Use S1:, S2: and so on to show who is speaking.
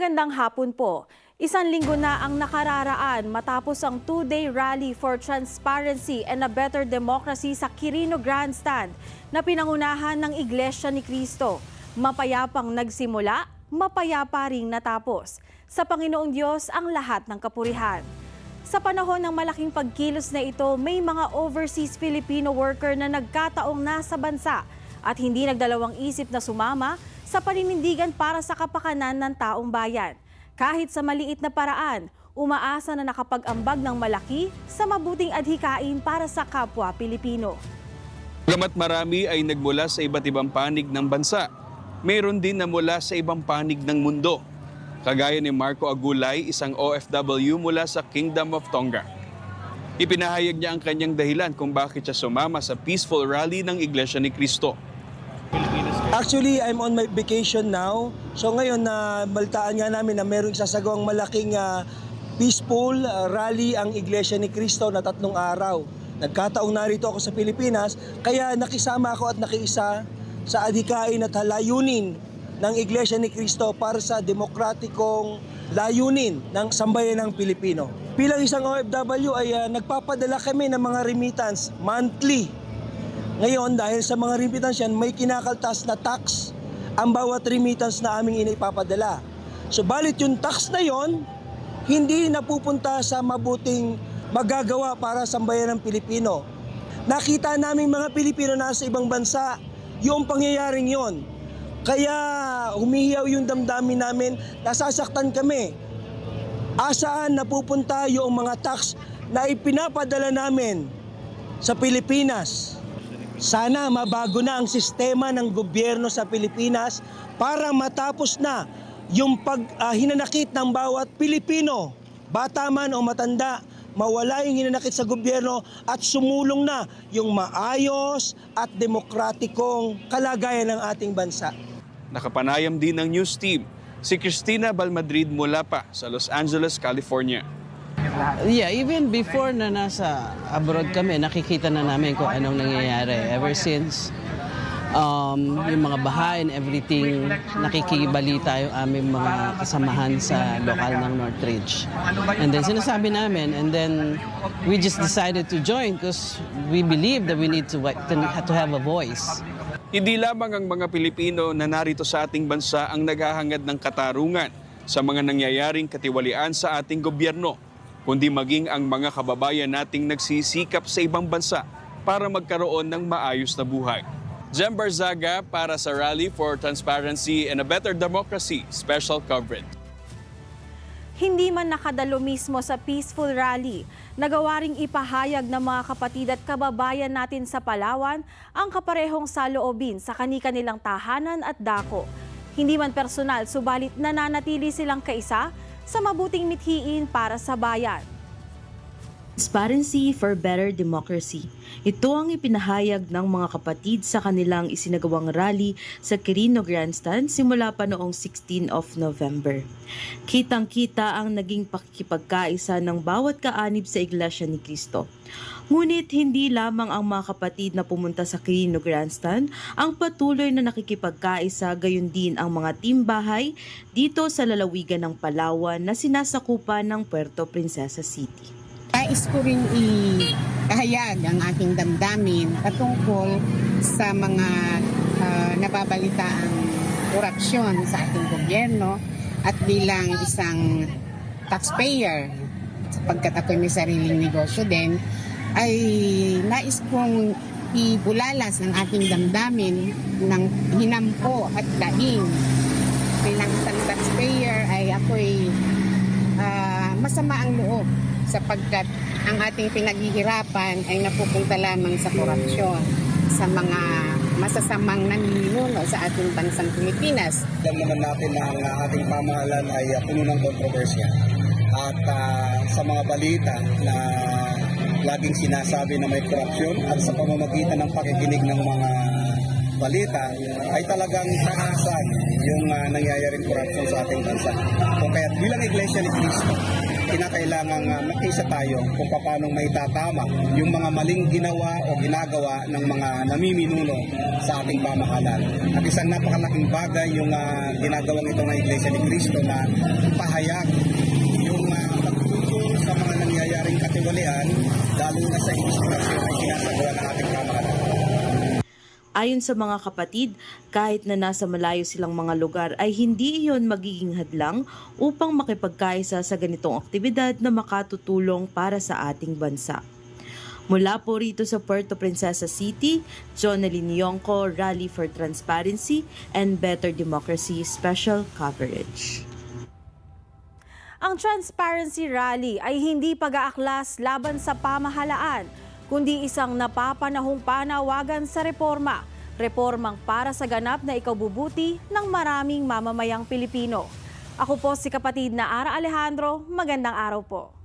S1: Magandang hapon po. Isang linggo na ang nakararaan matapos ang two-day rally for transparency and a better democracy sa Quirino Grandstand na pinangunahan ng Iglesia ni Cristo. Mapayapang nagsimula, mapayapa ring natapos. Sa Panginoong Diyos ang lahat ng kapurihan. Sa panahon ng malaking pagkilos na ito, may mga overseas Filipino worker na nagkataong nasa bansa at hindi nagdalawang isip na sumama sa paninindigan para sa kapakanan ng taong bayan. Kahit sa maliit na paraan, umaasa na nakapag-ambag ng malaki sa mabuting adhikain para sa kapwa Pilipino.
S2: Gamat marami ay nagmula sa iba't ibang panig ng bansa, mayroon din na mula sa ibang panig ng mundo. Kagaya ni Marco Agulay, isang OFW mula sa Kingdom of Tonga. Ipinahayag niya ang kanyang dahilan kung bakit siya sumama sa peaceful rally ng Iglesia ni Cristo.
S3: Actually, I'm on my vacation now. So ngayon na baltaan nga namin na mayroong sasagawang malaking ah, peaceful ah, rally ang Iglesia ni Cristo na tatlong araw. Nagkataong narito ako sa Pilipinas, kaya nakisama ako at nakiisa sa adhikain at layunin ng Iglesia ni Cristo para sa demokratikong layunin ng sambayan ng Pilipino. Bilang isang OFW ay ah, nagpapadala kami ng mga remittance monthly ngayon, dahil sa mga remittance yan, may kinakaltas na tax ang bawat remittance na aming inipapadala. So, balit yung tax na yon, hindi napupunta sa mabuting magagawa para sa bayan ng Pilipino. Nakita namin mga Pilipino na sa ibang bansa yung pangyayaring yon. Kaya humihiyaw yung damdamin namin, nasasaktan kami. Asaan napupunta yung mga tax na ipinapadala namin sa Pilipinas? Sana mabago na ang sistema ng gobyerno sa Pilipinas para matapos na yung pag ah, hinanakit ng bawat Pilipino, bata man o matanda, mawala yung hinanakit sa gobyerno at sumulong na yung maayos at demokratikong kalagayan ng ating bansa.
S2: Nakapanayam din ng news team, si Christina Balmadrid mula pa sa Los Angeles, California.
S4: Yeah, even before na nasa abroad kami, nakikita na namin kung anong nangyayari. Ever since um, yung mga baha and everything, nakikibalita yung aming mga kasamahan sa lokal ng Northridge. And then sinasabi namin, and then we just decided to join because we believe that we need to, to, to have a voice.
S2: Hindi lamang ang mga Pilipino na narito sa ating bansa ang naghahangad ng katarungan sa mga nangyayaring katiwalian sa ating gobyerno, kundi maging ang mga kababayan nating nagsisikap sa ibang bansa para magkaroon ng maayos na buhay. Jem Barzaga para sa Rally for Transparency and a Better Democracy Special Coverage.
S1: Hindi man nakadalo mismo sa peaceful rally, nagawa ring ipahayag ng mga kapatid at kababayan natin sa Palawan ang kaparehong saloobin sa kani-kanilang tahanan at dako. Hindi man personal, subalit nananatili silang kaisa sa mabuting mithiin para sa bayan.
S5: Transparency for Better Democracy. Ito ang ipinahayag ng mga kapatid sa kanilang isinagawang rally sa Quirino Grandstand simula pa noong 16 of November. Kitang-kita ang naging pakikipagkaisa ng bawat kaanib sa Iglesia ni Cristo. Ngunit hindi lamang ang mga kapatid na pumunta sa Quirino Grandstand ang patuloy na nakikipagkaisa gayon din ang mga timbahay dito sa lalawigan ng Palawan na sinasakupan ng Puerto Princesa City.
S6: Nais ko rin ikahayag ang aking damdamin patungkol sa mga uh, nababalitaang korupsyon sa ating gobyerno at bilang isang taxpayer sapagkat ako may sariling negosyo din ay nais kong ibulalas ang aking damdamin ng hinampo at daing. Bilang isang taxpayer ay ako'y ah, masama ang loob sapagkat ang ating pinaghihirapan ay napupunta lamang sa korupsyon sa mga masasamang nanininuno sa ating bansang Pilipinas.
S7: Alam naman natin na ang ating pamahalaan ay uh, puno ng kontrobersya. At ah, sa mga balita na laging sinasabi na may korupsyon at sa pamamagitan ng pakikinig ng mga balita ay talagang taasan yung uh, nangyayaring korupsyon sa ating bansa. So kaya bilang Iglesia ni Cristo, kinakailangan uh, makisa tayo kung paano may tatama yung mga maling ginawa o ginagawa ng mga namiminuno sa ating pamahalan. At isang napakalaking bagay yung uh, ginagawang ito ng Iglesia ni Cristo na pahayag yung uh, pagtuturo sa mga nangyayaring katiwalian lalo na sa investigasyon ay ginagawa ng ating pamahalan.
S5: Ayon sa mga kapatid, kahit na nasa malayo silang mga lugar ay hindi iyon magiging hadlang upang makipagkaisa sa ganitong aktibidad na makatutulong para sa ating bansa. Mula po rito sa Puerto Princesa City, Jonalyn Yonko, Rally for Transparency and Better Democracy Special Coverage.
S1: Ang Transparency Rally ay hindi pag-aaklas laban sa pamahalaan, kundi isang napapanahong panawagan sa reforma. Reformang para sa ganap na ikabubuti ng maraming mamamayang Pilipino. Ako po si kapatid na Ara Alejandro. Magandang araw po.